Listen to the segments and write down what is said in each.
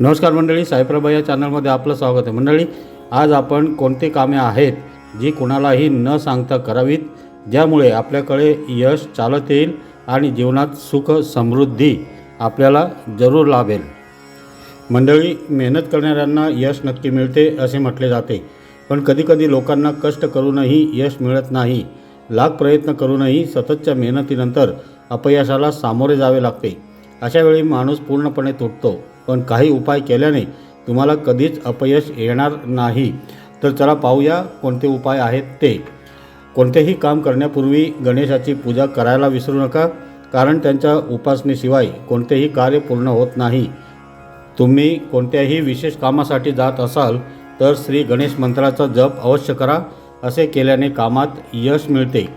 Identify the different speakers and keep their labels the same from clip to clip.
Speaker 1: नमस्कार मंडळी साईप्रभा या चॅनलमध्ये आपलं स्वागत आहे. मंडळी आज आपण कोणते कामे आहेत जी कुणालाही न सांगता करावीत? ज्यामुळे आपल्याकडे यश चालत येईल आणि जीवनात सुख समृद्धी आपल्याला जरूर लाभेल. मंडळी मेहनत करणाऱ्यांना यश नक्की मिळते असे म्हटले जाते. पण कधीकधी लोकांना कष्ट करूनही यश मिळत नाही. लाख प्रयत्न करूनही सततच्या मेहनतीनंतर अपयशाला सामोरे जावे लागते. अशावेळी माणूस पूर्णपणे तुटतो. पण काही उपाय केल्याने तुम्हाला कधीच अपयश येणार नाही. तर चला पाहूया कोणते उपाय आहेत ते. कोणतेही काम करण्यापूर्वी गणेशाची पूजा करायला विसरू नका कारण त्यांच्या उपासनेशिवाय कोणतेही कार्य पूर्ण होत नाही. तुम्ही कोणत्याही विशेष कामासाठी जात असाल तर श्री गणेश मंत्राचा जप अवश्य करा असे केल्याने कामात यश मिळते.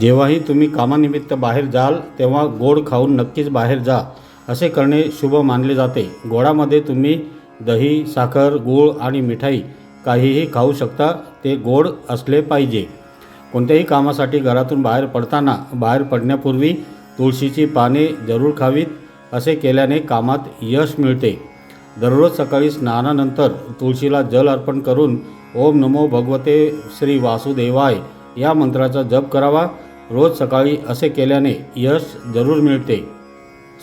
Speaker 1: जेव्हाही तुम्ही कामानिमित्त बाहेर जाल तेव्हा गोड खाऊन नक्कीच बाहेर जा. असे करणे शुभ मानले जाते. गोडामध्ये तुम्ही दही साखर गूळ आणि मिठाई काहीही खाऊ शकता. ते गोड असले पाहिजे. कोणत्याही कामासाठी घरातून बाहेर पडताना बाहेर पडण्यापूर्वी तुळशीची पाने जरूर खावीत. असे केल्याने कामात यश मिळते. दररोज सकाळी स्नानानंतर तुळशीला जल अर्पण करून ओम नमो भगवते श्री वासुदेवाय या मंत्राचा जप करावा. रोज सकाळी असे केल्याने यश जरूर मिळते.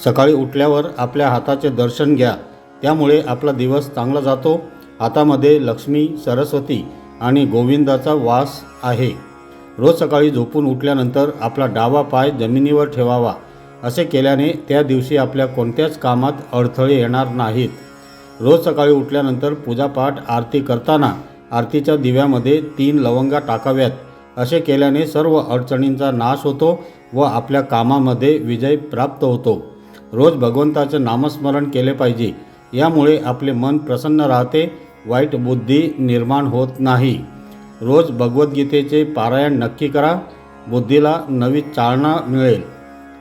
Speaker 1: सकाळी उठल्यावर आपल्या हाताचे दर्शन घ्या. त्यामुळे आपला दिवस चांगला जातो. हातामध्ये लक्ष्मी सरस्वती आणि गोविंदाचा वास आहे. रोज सकाळी झोपून उठल्यानंतर आपला डावा पाय जमिनीवर ठेवावा. असे केल्याने त्या दिवशी आपल्या कोणत्याच कामात अडथळे येणार नाहीत. रोज सकाळी उठल्यानंतर पूजापाठ आरती करताना आरतीच्या दिव्यामध्ये तीन लवंगा टाकाव्यात. असे केल्याने सर्व अडचणींचा नाश होतो व आपल्या कामामध्ये विजय प्राप्त होतो. रोज भगवंताचं नामस्मरण केले पाहिजे. यामुळे आपले मन प्रसन्न राहते वाईट बुद्धी निर्माण होत नाही. रोज भगवद्गीतेचे पारायण नक्की करा बुद्धीला नवी चालना मिळेल.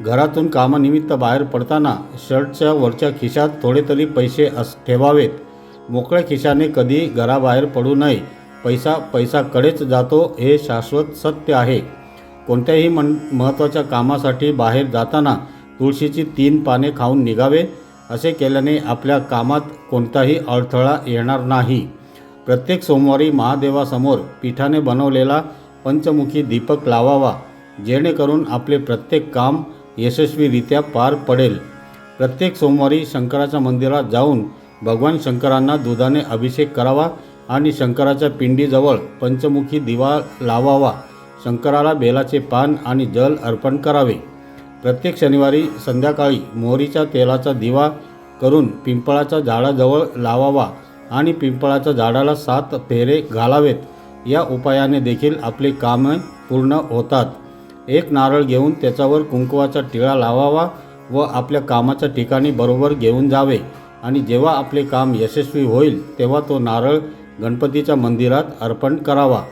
Speaker 1: घरातून कामानिमित्त बाहेर पडताना शर्टच्या वरच्या खिशात थोडे तरी पैसे अस ठेवावेत. मोकळ्या खिशाने कधी घराबाहेर पडू नये. पैसा पैसाकडेच जातो हे शाश्वत सत्य आहे. कोणत्याही मन महत्त्वाच्या कामासाठी बाहेर जाताना तुळशीची तीन पाने खाऊन निघावे असे केल्याने आपल्या कामात कोणताही अडथळा येणार नाही. प्रत्येक सोमवारी महादेवासमोर पीठाने बनवलेला पंचमुखी दीपक लावावा जेणेकरून आपले प्रत्येक काम यशस्वीरित्या पार पडेल. प्रत्येक सोमवारी शंकराच्या मंदिरात जाऊन भगवान शंकरांना दुधाने अभिषेक करावा आणि शंकराच्या पिंडीजवळ पंचमुखी दिवा लावावा. शंकराला बेलाचे पान आणि जल अर्पण करावे. प्रत्येक शनिवारी संध्याकाळी मोहरीच्या तेलाचा दिवा करून पिंपळाच्या झाडाजवळ लावावा आणि पिंपळाच्या झाडाला सात फेरे घालावेत. या उपायाने देखील आपली कामे पूर्ण होतात. एक नारळ घेऊन त्याच्यावर कुंकवाचा टिळा लावावा व आपल्या कामाच्या ठिकाणी बरोबर घेऊन जावे. आणि जेव्हा आपले काम यशस्वी होईल तेव्हा तो नारळ गणपतीच्या मंदिरात अर्पण करावा.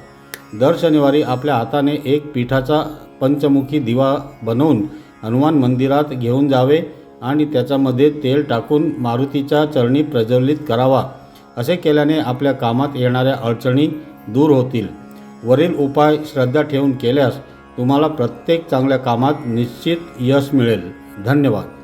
Speaker 1: दर शनिवारी आपल्या हाताने एक पिठाचा पंचमुखी दिवा बनवून हनुमान मंदिरात घेऊन जावे आणि त्याच्यामध्ये तेल टाकून मारुतीच्या चरणी प्रज्वलित करावा. असे केल्याने आपल्या कामात येणाऱ्या अडचणी दूर होतील. वरील उपाय श्रद्धा ठेवून केल्यास तुम्हाला प्रत्येक चांगल्या कामात निश्चित यश मिळेल. धन्यवाद.